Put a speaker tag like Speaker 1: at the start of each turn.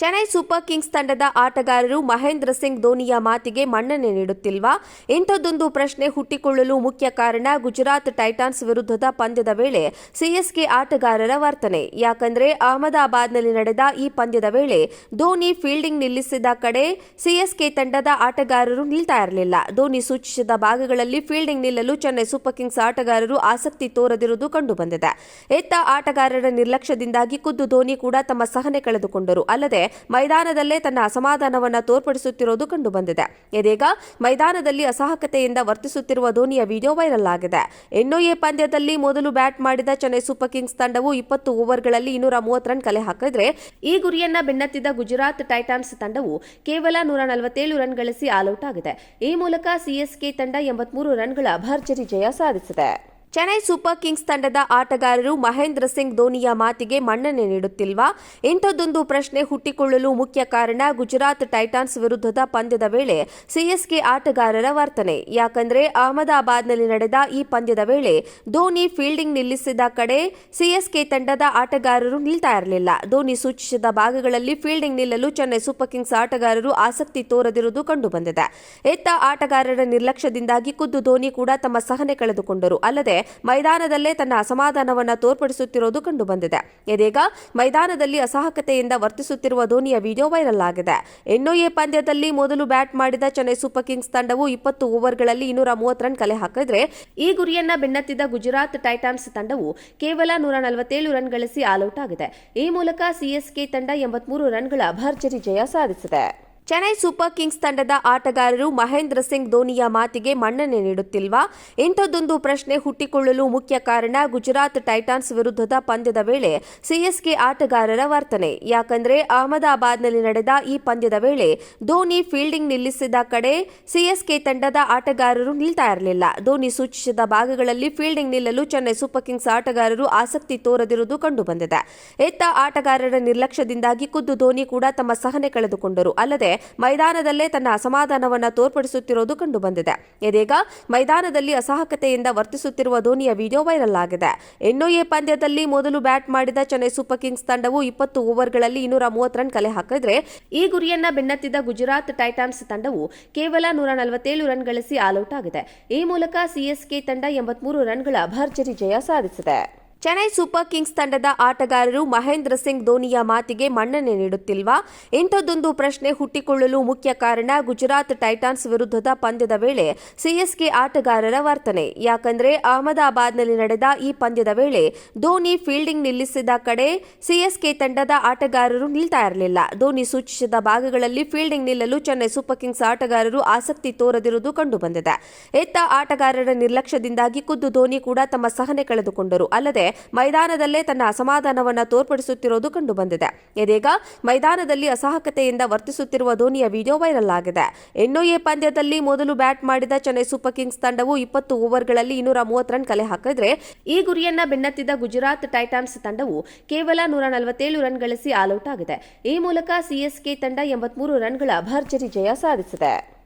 Speaker 1: Chennai super Kings ತಂಡದ ಆಟಗಾರರು ಮಹೇಂದ್ರ ಸಿಂಗ್ ಧೋನಿಯ ಮಾತಿಗೆ ಮನ್ನಣೆ ನೀಡುತ್ತಿಲ್ವಾ? ಇಂಥದ್ದೊಂದು ಪ್ರಶ್ನೆ ಹುಟ್ಟಿಕೊಳ್ಳಲು ಮುಖ್ಯ ಕಾರಣ ಗುಜರಾತ್ ಟೈಟಾನ್ಸ್ ವಿರುದ್ಧದ ಪಂದ್ಯದ ವೇಳೆ ಸಿಎಸ್ಕೆ ಆಟಗಾರರ ವರ್ತನೆ. ಯಾಕಂದ್ರೆ ಅಹಮದಾಬಾದ್ನಲ್ಲಿ ನಡೆದ ಈ ಪಂದ್ಯದ ವೇಳೆ ಧೋನಿ ಫೀಲ್ಡಿಂಗ್ ನಿಲ್ಲಿಸಿದ ಕಡೆ ಸಿಎಸ್ಕೆ ತಂಡದ ಆಟಗಾರರು ನಿಲ್ತಾ ಇರಲಿಲ್ಲ. ಧೋನಿ ಸೂಚಿಸಿದ ಭಾಗಗಳಲ್ಲಿ ಫೀಲ್ಡಿಂಗ್ ನಿಲ್ಲಲು ಚೆನ್ನೈ ಸೂಪರ್ ಕಿಂಗ್ಸ್ ಆಟಗಾರರು ಆಸಕ್ತಿ ತೋರದಿರುವುದು ಕಂಡುಬಂದಿದೆ. ಎತ್ತ ಆಟಗಾರರ ನಿರ್ಲಕ್ಷ್ಯದಿಂದಾಗಿ ಖುದ್ದು ಧೋನಿ ಕೂಡ ತಮ್ಮ ಸಹನೆ ಕಳೆದುಕೊಂಡರು. ಅಲ್ಲದೆ ಮೈದಾನದಲ್ಲೇ ತನ್ನ ಅಸಮಾಧಾನವನ್ನು ತೋರ್ಪಡಿಸುತ್ತಿರುವುದು ಕಂಡುಬಂದಿದೆ. ಇದೀಗ ಮೈದಾನದಲ್ಲಿ ಅಸಹಕತೆಯಿಂದ ವರ್ತಿಸುತ್ತಿರುವ ಧೋನಿಯ ವಿಡಿಯೋ ವೈರಲ್ ಆಗಿದೆ. ಎನ್ಒಎ ಪಂದ್ಯದಲ್ಲಿ ಮೊದಲು ಬ್ಯಾಟ್ ಮಾಡಿದ ಚೆನ್ನೈ ಸೂಪರ್ ಕಿಂಗ್ಸ್ ತಂಡವು ಇಪ್ಪತ್ತು ಓವರ್ಗಳಲ್ಲಿ ಇನ್ನೂರ ಮೂವತ್ತು ರನ್ ಕಲೆ ಹಾಕಿದ್ರೆ, ಈ ಗುರಿಯನ್ನ ಬೆನ್ನತ್ತಿದ್ದ ಗುಜರಾತ್ ಟೈಟಾನ್ಸ್ ತಂಡವು ಕೇವಲ ನೂರ ನಲವತ್ತೇಳು ರನ್ ಗಳಿಸಿ ಆಲ್ಔಟ್ ಆಗಿದೆ. ಈ ಮೂಲಕ ಸಿಎಸ್ಕೆ ತಂಡ ಎಂಬತ್ಮೂರು ರನ್ಗಳ ಭರ್ಜರಿ ಜಯ ಸಾಧಿಸಿದೆ. ಚೆನ್ನೈ ಸೂಪರ್ ಕಿಂಗ್ಸ್ ತಂಡದ ಆಟಗಾರರು ಮಹೇಂದ್ರ ಸಿಂಗ್ ಧೋನಿಯ ಮಾತಿಗೆ ಮನ್ನಣೆ ನೀಡುತ್ತಿಲ್ವಾ? ಇಂಥದ್ದೊಂದು ಪ್ರಶ್ನೆ ಹುಟ್ಟಿಕೊಳ್ಳಲು ಮುಖ್ಯ ಕಾರಣ ಗುಜರಾತ್ ಟೈಟಾನ್ಸ್ ವಿರುದ್ಧದ ಪಂದ್ಯದ ವೇಳೆ ಸಿಎಸ್ಕೆ ಆಟಗಾರರ ವರ್ತನೆ. ಯಾಕಂದ್ರೆ ಅಹಮದಾಬಾದ್ನಲ್ಲಿ ನಡೆದ ಈ ಪಂದ್ಯದ ವೇಳೆ ಧೋನಿ ಫೀಲ್ಡಿಂಗ್ ನಿಲ್ಲಿಸಿದ ಕಡೆ ಸಿಎಸ್ಕೆ ತಂಡದ ಆಟಗಾರರು ನಿಲ್ತಾ ಇರಲಿಲ್ಲ. ಧೋನಿ ಸೂಚಿಸಿದ ಭಾಗಗಳಲ್ಲಿ ಫೀಲ್ಡಿಂಗ್ ನಿಲ್ಲಲು ಚೆನ್ನೈ ಸೂಪರ್ ಕಿಂಗ್ಸ್ ಆಟಗಾರರು ಆಸಕ್ತಿ ತೋರದಿರುವುದು ಕಂಡುಬಂದಿದೆ. ಎತ್ತ ಆಟಗಾರರ ನಿರ್ಲಕ್ಷ್ಯದಿಂದಾಗಿ ಖುದ್ದು ಧೋನಿ ಕೂಡ ತಮ್ಮ ಸಹನೆ ಕಳೆದುಕೊಂಡರು. ಅಲ್ಲದೆ ಮೈದಾನದಲ್ಲೇ ತನ್ನ ಅಸಮಾಧಾನವನ್ನು ತೋರ್ಪಡಿಸುತ್ತಿರುವುದು ಕಂಡುಬಂದಿದೆ. ಇದೀಗ ಮೈದಾನದಲ್ಲಿ ಅಸಹಕತೆಯಿಂದ ವರ್ತಿಸುತ್ತಿರುವ ಧೋನಿಯ ವಿಡಿಯೋ ವೈರಲ್ ಆಗಿದೆ. ಎನ್ಒಎ ಪಂದ್ಯದಲ್ಲಿ ಮೊದಲು ಬ್ಯಾಟ್ ಮಾಡಿದ ಚೆನ್ನೈ ಸೂಪರ್ ಕಿಂಗ್ಸ್ ತಂಡವು ಇಪ್ಪತ್ತು ಓವರ್ಗಳಲ್ಲಿ ಇನ್ನೂರ ಮೂವತ್ತು ರನ್ ಕಲೆ ಹಾಕಿದ್ರೆ, ಈ ಗುರಿಯನ್ನ ಬೆನ್ನತ್ತಿದ್ದ ಗುಜರಾತ್ ಟೈಟಾನ್ಸ್ ತಂಡವು ಕೇವಲ ನೂರ ನಲವತ್ತೇಳು ರನ್ ಗಳಿಸಿ ಆಲ್ಔಟ್ ಆಗಿದೆ. ಈ ಮೂಲಕ ಸಿಎಸ್ಕೆ ತಂಡ ಎಂಬತ್ಮೂರು ರನ್ಗಳ ಭರ್ಜರಿ ಜಯ ಸಾಧಿಸಿದೆ. ಚೆನ್ನೈ ಸೂಪರ್ ಕಿಂಗ್ಸ್ ತಂಡದ ಆಟಗಾರರು ಮಹೇಂದ್ರ ಸಿಂಗ್ ಧೋನಿಯ ಮಾತಿಗೆ ಮನ್ನಣೆ ನೀಡುತ್ತಿಲ್ವಾ? ಇಂಥದ್ದೊಂದು ಪ್ರಶ್ನೆ ಹುಟ್ಟಿಕೊಳ್ಳಲು ಮುಖ್ಯ ಕಾರಣ ಗುಜರಾತ್ ಟೈಟಾನ್ಸ್ ವಿರುದ್ಧದ ಪಂದ್ಯದ ವೇಳೆ ಸಿಎಸ್ಕೆ ಆಟಗಾರರ ವರ್ತನೆ. ಯಾಕಂದ್ರೆ ಅಹಮದಾಬಾದ್ನಲ್ಲಿ ನಡೆದ ಈ ಪಂದ್ಯದ ವೇಳೆ ಧೋನಿ ಫೀಲ್ಡಿಂಗ್ ನಿಲ್ಲಿಸಿದ ಕಡೆ ಸಿಎಸ್ಕೆ ತಂಡದ ಆಟಗಾರರು ನಿಲ್ತಾ ಇರಲಿಲ್ಲ. ಧೋನಿ ಸೂಚಿಸಿದ ಭಾಗಗಳಲ್ಲಿ ಫೀಲ್ಡಿಂಗ್ ನಿಲ್ಲಲು ಚೆನ್ನೈ ಸೂಪರ್ ಕಿಂಗ್ಸ್ ಆಟಗಾರರು ಆಸಕ್ತಿ ತೋರದಿರುವುದು ಕಂಡುಬಂದಿದೆ. ಎತ್ತ ಆಟಗಾರರ ನಿರ್ಲಕ್ಷ್ಯದಿಂದಾಗಿ ಖುದ್ದು ಧೋನಿ ಕೂಡ ತಮ್ಮ ಸಹನೆ ಕಳೆದುಕೊಂಡರು. ಅಲ್ಲದೆ ಮೈದಾನದಲ್ಲೇ ತನ್ನ ಅಸಮಾಧಾನವನ್ನು ತೋರ್ಪಡಿಸುತ್ತಿರುವುದು ಕಂಡುಬಂದಿದೆ. ಇದೀಗ ಮೈದಾನದಲ್ಲಿ ಅಸಹಕತೆಯಿಂದ ವರ್ತಿಸುತ್ತಿರುವ ಧೋನಿಯ ವಿಡಿಯೋ ವೈರಲ್ ಆಗಿದೆ. ಎನ್ಒಎ ಪಂದ್ಯದಲ್ಲಿ ಮೊದಲು ಬ್ಯಾಟ್ ಮಾಡಿದ ಚೆನ್ನೈ ಸೂಪರ್ ಕಿಂಗ್ಸ್ ತಂಡವು ಇಪ್ಪತ್ತು ಓವರ್ಗಳಲ್ಲಿ ಇನ್ನೂರ ಮೂವತ್ತು ರನ್ ಕಲೆ ಹಾಕಿದ್ರೆ, ಈ ಗುರಿಯನ್ನ ಬೆನ್ನತ್ತಿದ್ದ ಗುಜರಾತ್ ಟೈಟಾನ್ಸ್ ತಂಡವು ಕೇವಲ ನೂರ ನಲವತ್ತೇಳು ರನ್ ಗಳಿಸಿ ಆಲ್ಔಟ್ ಆಗಿದೆ. ಈ ಮೂಲಕ ಸಿಎಸ್ಕೆ ತಂಡ ಎಂಬತ್ಮೂರು ರನ್ಗಳ ಭರ್ಜರಿ ಜಯ ಸಾಧಿಸಿದೆ. ಚೆನ್ನೈ ಸೂಪರ್ ಕಿಂಗ್ಸ್ ತಂಡದ ಆಟಗಾರರು ಮಹೇಂದ್ರ ಸಿಂಗ್ ಧೋನಿಯ ಮಾತಿಗೆ ಮನ್ನಣೆ ನೀಡುತ್ತಿಲ್ವಾ? ಇಂಥದ್ದೊಂದು ಪ್ರಶ್ನೆ ಹುಟ್ಟಿಕೊಳ್ಳಲು ಮುಖ್ಯ ಕಾರಣ ಗುಜರಾತ್ ಟೈಟಾನ್ಸ್ ವಿರುದ್ಧದ ಪಂದ್ಯದ ವೇಳೆ ಸಿಎಸ್ಕೆ ಆಟಗಾರರ ವರ್ತನೆ. ಯಾಕಂದ್ರೆ ಅಹಮದಾಬಾದ್ನಲ್ಲಿ ನಡೆದ ಈ ಪಂದ್ಯದ ವೇಳೆ ಧೋನಿ ಫೀಲ್ಡಿಂಗ್ ನಿಲ್ಲಿಸಿದ ಕಡೆ ಸಿಎಸ್ಕೆ ತಂಡದ ಆಟಗಾರರು ನಿಲ್ತಾ ಇರಲಿಲ್ಲ. ಧೋನಿ ಸೂಚಿಸಿದ ಭಾಗಗಳಲ್ಲಿ ಫೀಲ್ಡಿಂಗ್ ನಿಲ್ಲಲು ಚೆನ್ನೈ ಸೂಪರ್ ಕಿಂಗ್ಸ್ ಆಟಗಾರರು ಆಸಕ್ತಿ ತೋರದಿರುವುದು ಕಂಡುಬಂದಿದೆ. ಎತ್ತ ಆಟಗಾರರ ನಿರ್ಲಕ್ಷ್ಯದಿಂದಾಗಿ ಖುದ್ದು ಧೋನಿ ಕೂಡ ತಮ್ಮ ಸಹನೆ ಕಳೆದುಕೊಂಡರು. ಅಲ್ಲದೆ ಮೈದಾನದಲ್ಲೇ ತನ್ನ ಅಸಮಾಧಾನವನ್ನು ತೋರ್ಪಡಿಸುತ್ತಿರುವುದು ಕಂಡುಬಂದಿದೆ. ಇದೀಗ ಮೈದಾನದಲ್ಲಿ ಅಸಹಕತೆಯಿಂದ ವರ್ತಿಸುತ್ತಿರುವ ಧೋನಿಯ ವಿಡಿಯೋ ವೈರಲ್ ಆಗಿದೆ. ಎನ್ಒಎ ಪಂದ್ಯದಲ್ಲಿ ಮೊದಲು ಬ್ಯಾಟ್ ಮಾಡಿದ ಚೆನ್ನೈ ಸೂಪರ್ ಕಿಂಗ್ಸ್ ತಂಡವು ಇಪ್ಪತ್ತು ಓವರ್ಗಳಲ್ಲಿ ಇನ್ನೂರ ಮೂವತ್ತು ರನ್ ಕಲೆ ಹಾಕಿದ್ರೆ ಈ ಗುರಿಯನ್ನ ಬೆನ್ನತ್ತಿದ್ದ ಗುಜರಾತ್ ಟೈಟಾನ್ಸ್ ತಂಡವು ಕೇವಲ ನೂರ ನಲವತ್ತೇಳು ರನ್ ಗಳಿಸಿ ಆಲ್ಔಟ್ ಆಗಿದೆ. ಈ ಮೂಲಕ ಸಿಎಸ್ಕೆ ತಂಡ ಎಂಬತ್ಮೂರು ರನ್ಗಳ ಭರ್ಜರಿ ಜಯ ಸಾಧಿಸಿದೆ.